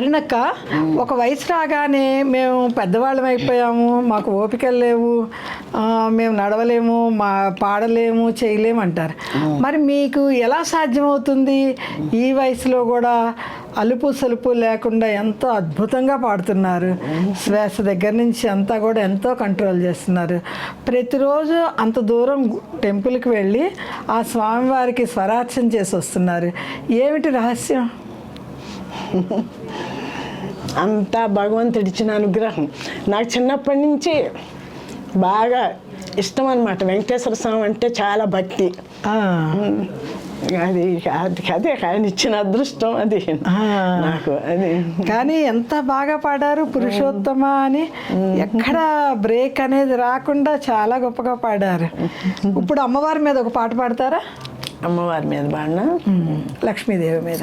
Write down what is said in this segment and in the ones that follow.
అరినక్క ఒక వయసు రాగానే మేము పెద్దవాళ్ళం అయిపోయాము మాకు ఓపికలు లేవు మేము నడవలేము మా పాడలేము చేయలేము అంటారు. మరి మీకు ఎలా సాధ్యమవుతుంది? ఈ వయసులో కూడా అలుపు సలుపు లేకుండా ఎంతో అద్భుతంగా పాడుతున్నారు. శ్వాస దగ్గర నుంచి అంతా కూడా ఎంతో కంట్రోల్ చేస్తున్నారు. ప్రతిరోజు అంత దూరం టెంపుల్కి వెళ్ళి ఆ స్వామివారికి స్వరార్చన చేసి వస్తున్నారు. ఏమిటి రహస్యం? అంతా భగవంతుడి ఇచ్చిన అనుగ్రహం. నాకు చిన్నప్పటి నుంచి బాగా ఇష్టం అనమాట వెంకటేశ్వర స్వామి అంటే చాలా భక్తి. అది అది ఆయన ఇచ్చిన అదృష్టం అది. నాకు అది. కానీ ఎంత బాగా పాడారు పురుషోత్తమ అని. ఎక్కడ బ్రేక్ అనేది రాకుండా చాలా గొప్పగా పాడారు. ఇప్పుడు అమ్మవారి మీద ఒక పాట పాడతారా? అమ్మవారి మీద బాడిన లక్ష్మీదేవి మీద.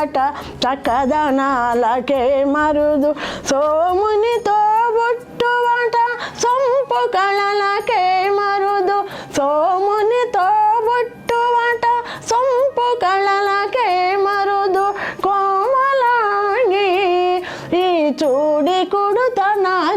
తల్లి చక్కదనాలకే మరుదు. సోమునితో బుట్టువట సొంపు కళలకే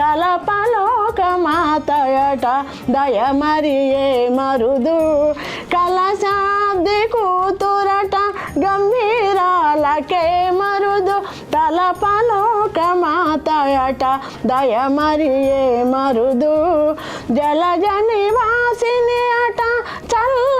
మరుదు తలపలోక మాతయట దయమరియే మరుదు? కలశాబ్ది కూతురట గంభీరాలకే మరుదు. తలపలోక మాతయట దయమరియే మరుదు? జలజ నివాసిని అట చల్ల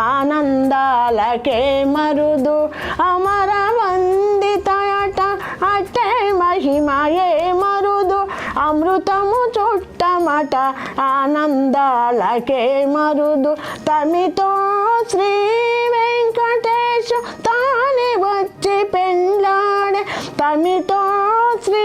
ఆనందాలకే మరుదు అమర వందితయట అట్టే మహిమయే మరుదు అమృతము చుట్టమట ఆనందాలకే మరుదు. తమితో శ్రీ వెంకటేశు తానే వచ్చి పెండ్లాడే తమితో శ్రీ